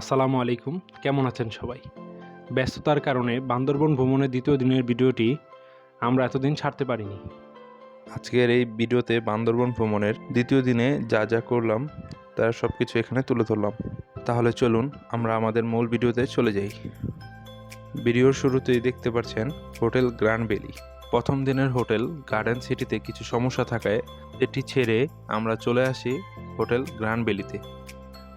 আসসালামু আলাইকুম। কেমন আছেন সবাই? ব্যস্ততার কারণে বান্দরবন ভ্রমণের দ্বিতীয় দিনের ভিডিওটি আমরা এতদিন ছাড়তে পারিনি। আজকের এই ভিডিওতে বান্দরবন ভ্রমণের দ্বিতীয় দিনে যা যা করলাম, তার সব কিছু এখানে তুলে ধরলাম। তাহলে চলুন, আমরা আমাদের মূল ভিডিওতে চলে যাই। ভিডিওর শুরুতেই দেখতে পাচ্ছেন হোটেল গ্র্যান্ড ভ্যালি। প্রথম দিনের হোটেল গার্ডেন সিটিতে কিছু সমস্যা থাকায় এটি ছেড়ে আমরা চলে আসি হোটেল গ্র্যান্ড ভ্যালিতে।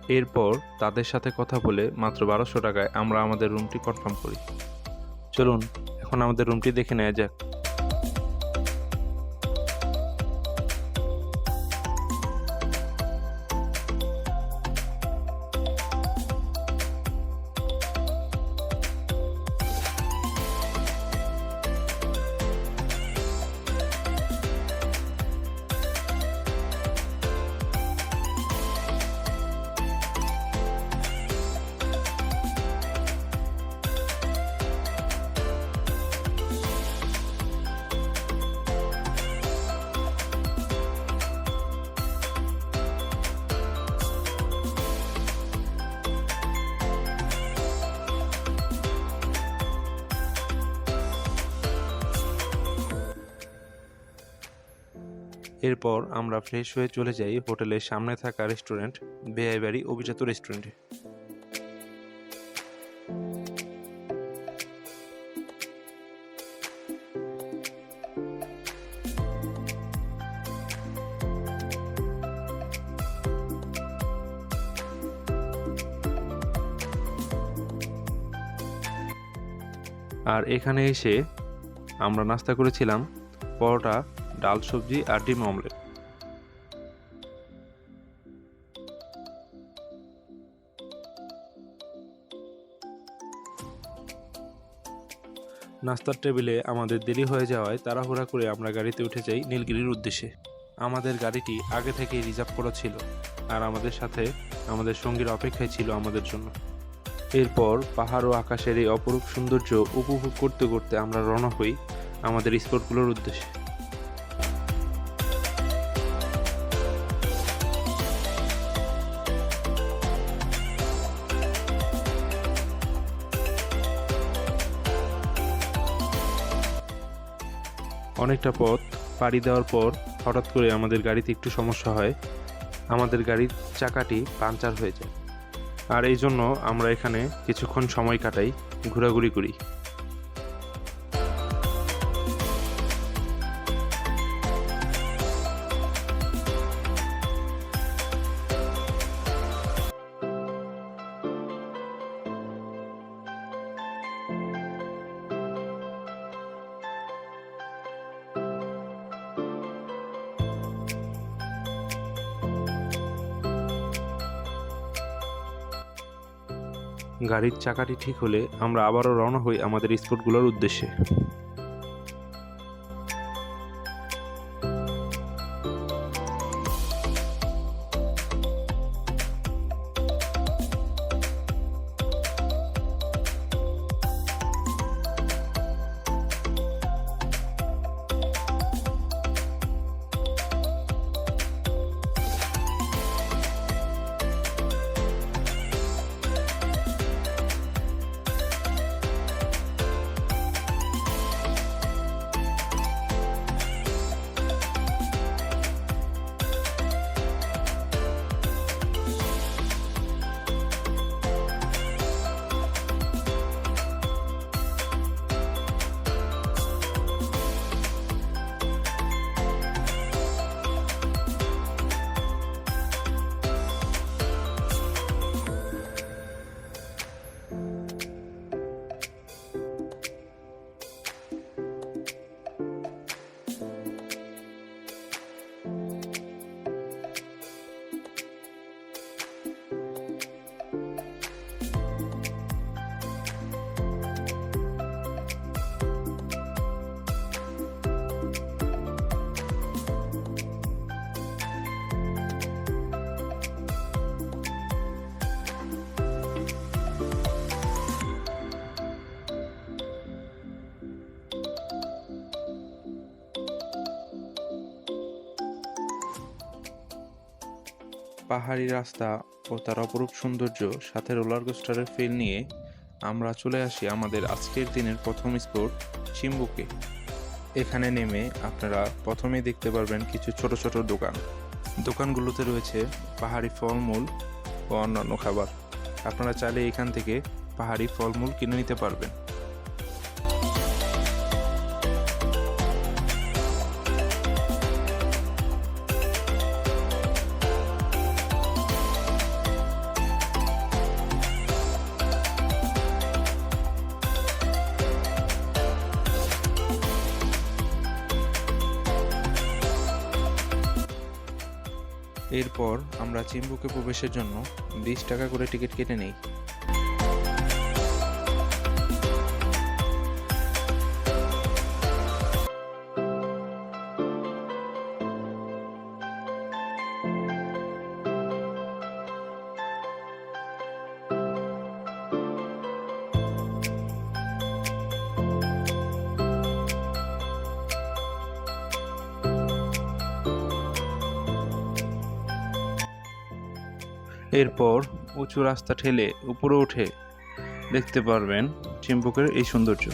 এরপর তাদের সাথে কথা বলে মাত্র বারোশো টাকায় আমরা আমাদের রুমটি কনফার্ম করি। চলুন, এখন আমাদের রুমটি দেখে নেওয়া যাক। এরপর আমরা ফ্রেশ হয়ে চলে যাই হোটেলের সামনে থাকা রেস্টুরেন্ট বেআইবাড়ি অভিজাত রেস্টুরেন্টে আর এখানে এসে আমরা নাস্তা করেছিলাম, পরোটা ডাল সবজি আর ডিম অমলেট। নাস্তার টেবিলে আমাদের দেরি হয়ে যাওয়ায় তাড়াহুড়া করে আমরা গাড়িতে উঠে যাই নীলগিরির উদ্দেশ্যে। আমাদের গাড়িটি আগে থেকেই রিজার্ভ করা ছিল আর আমাদের সাথে আমাদের সঙ্গীর অপেক্ষায় ছিল আমাদের জন্য। এরপর পাহাড় ও আকাশের এই অপরূপ সৌন্দর্য উপভোগ করতে করতে আমরা রওনা হই আমাদের স্পটগুলোর উদ্দেশ্যে। অনেকটা পথ পাড়ি দেওয়ার পর হঠাৎ করে আমাদের গাড়িতে একটু সমস্যা হয়। আমাদের গাড়ির চাকাটি পাঞ্চার হয়ে যায়। আর এই জন্য আমরা এখানে কিছুক্ষণ সময় কাটাই, ঘোরাঘুরি করি। গাড়ির চাকাটি ঠিক হলে আমরা আবারও রওনা হই আমাদের স্পটগুলোর উদ্দেশ্যে। পাহাড়ি রাস্তা ও তার অপরূপ সৌন্দর্য সাথে রোলার কোস্টারের ফিল নিয়ে আমরা চলে আসি আমাদের আজকের দিনের প্রথম স্পোর্ট, চিম্বুকে। এখানে নেমে আপনারা প্রথমেই দেখতে পারবেন কিছু ছোট ছোট দোকান। দোকানগুলোতে রয়েছে পাহাড়ি ফলমূল ও অন্যান্য খাবার। আপনারা চাইলে এখান থেকে পাহাড়ি ফলমূল কিনে নিতে পারবেন। এরপর আমরা চিম্বুকে প্রবেশের জন্য বিশ টাকা করে টিকিট কেটে নেই। এরপর উঁচু রাস্তা ঠেলে উপরে উঠে দেখতে পারবেন চিম্বুকের এই সৌন্দর্য।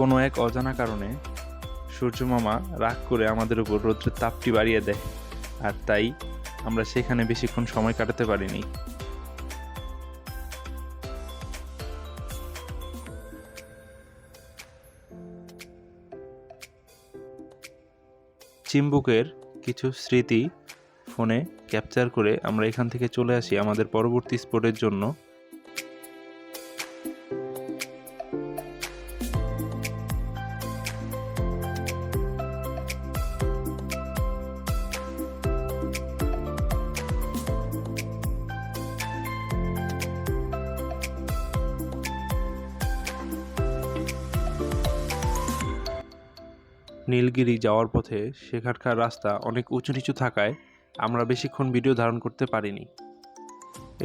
কোনো এক অজানা কারণে সূর্যমামা রাগ করে আমাদের উপর রৌদ্রের তাপটি বাড়িয়ে দেয়, আর তাই আমরা সেখানে বেশিক্ষণ সময় কাটাতে পারিনি। চিম্বুকের কিছু স্মৃতি ফোনে ক্যাপচার করে আমরা এখান থেকে চলে আসি আমাদের পরবর্তী স্পোর্টের জন্য। নীলগিরি যাওয়ার পথে সেখানকার রাস্তা অনেক উঁচু নিচু থাকায় আমরা বেশিক্ষণ ভিডিও ধারণ করতে পারিনি।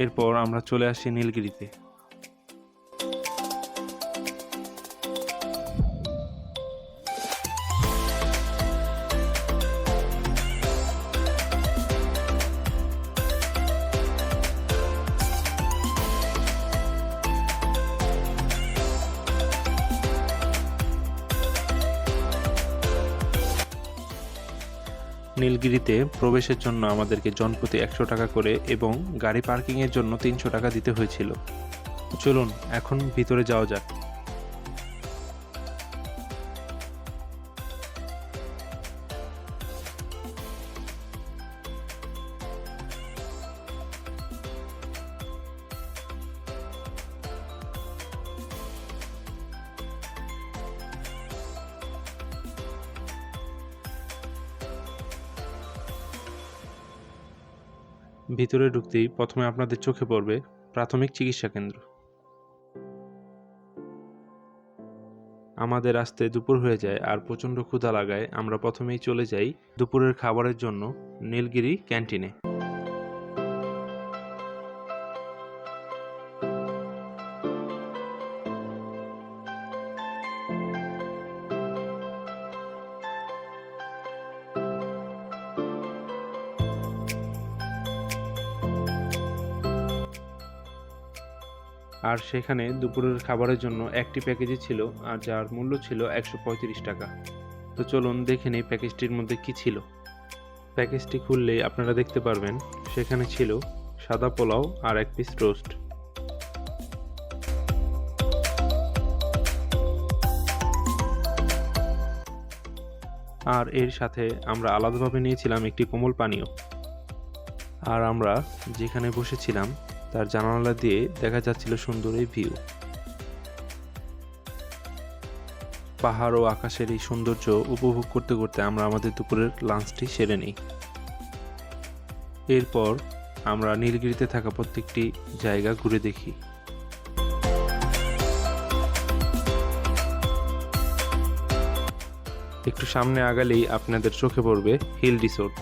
এরপর আমরা চলে আসি নীলগিরিতে। নীলগিরিতে প্রবেশের জন্য আমাদেরকে জনপ্রতি একশো টাকা করে এবং গাড়ি পার্কিংয়ের জন্য তিনশো টাকা দিতে হয়েছিল। চলুন, এখন ভিতরে যাওয়া যাক। ভিতরে ঢুকতেই প্রথমে আপনাদের চোখে পড়বে প্রাথমিক চিকিৎসা কেন্দ্র। আমাদের আসতে দুপুর হয়ে যায় আর প্রচণ্ড ক্ষুধা লাগায় আমরা প্রথমেই চলে যাই দুপুরের খাবারের জন্য নীলগিরি ক্যান্টিনে। আর সেখানে দুপুরের খাবারের জন্য একটি প্যাকেজই ছিল, আর যার মূল্য ছিল একশো পঁয়ত্রিশ টাকা। তো চলুন দেখে নিই প্যাকেজটির মধ্যে কি ছিল। প্যাকেজটি খুললেই আপনারা দেখতে পারবেন, সেখানে ছিল সাদা পোলাও আর এক পিস রোস্ট আর এর সাথে আমরা আলাদাভাবে নিয়েছিলাম একটি কোমল পানীয়। আর আমরা যেখানে বসেছিলাম তার জানালা দিয়ে দেখা যাচ্ছিল সুন্দর এই ভিউ। পাহাড় ও আকাশের এই সৌন্দর্য উপভোগ করতে করতে আমরা আমাদের দুপুরের লাঞ্চটি সেরে নিই। এরপর আমরা নীলগিরিতে থাকা প্রত্যেকটি জায়গা ঘুরে দেখি। একটু সামনে আগালেই আপনাদের চোখে পড়বে হিল রিসোর্ট।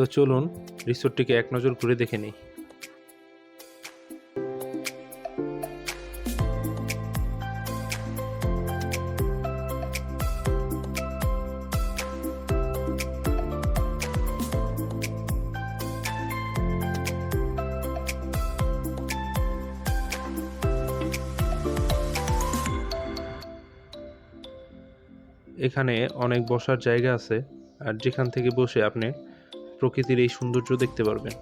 তো চলুন রিসোর্টটিকে এক নজর ঘুরে দেখে নিই। এখানে অনেক বসার জায়গা আছে, আর যেখান থেকে বসে আপনি প্রকৃতির এই সৌন্দর্য দেখতে পারবেন।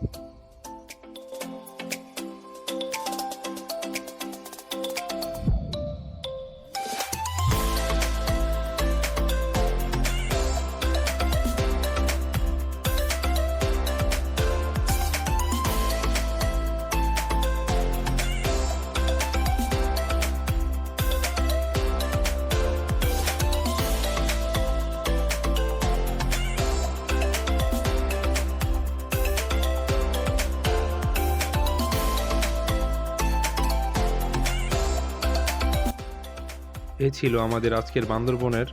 এই ছিল আমাদের আজকের বান্দরবনের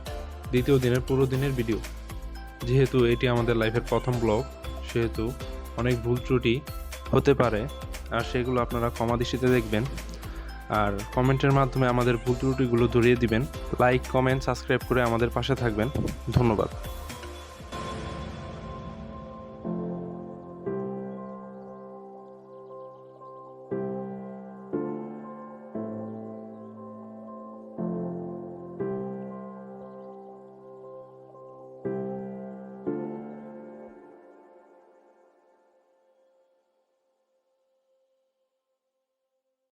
দ্বিতীয় দিনের পুরো দিনের ভিডিও। যেহেতু এটি আমাদের লাইফের প্রথম ব্লগ, সেহেতু অনেক ভুল ত্রুটি হতে পারে, আর সেগুলো আপনারা ক্ষমা দৃষ্টিতে দেখবেন। আর কমেন্টের মাধ্যমে আমাদের ভুল ত্রুটিগুলো ধরিয়ে দিবেন। লাইক, কমেন্ট, সাবস্ক্রাইব করে আমাদের পাশে থাকবেন। ধন্যবাদ।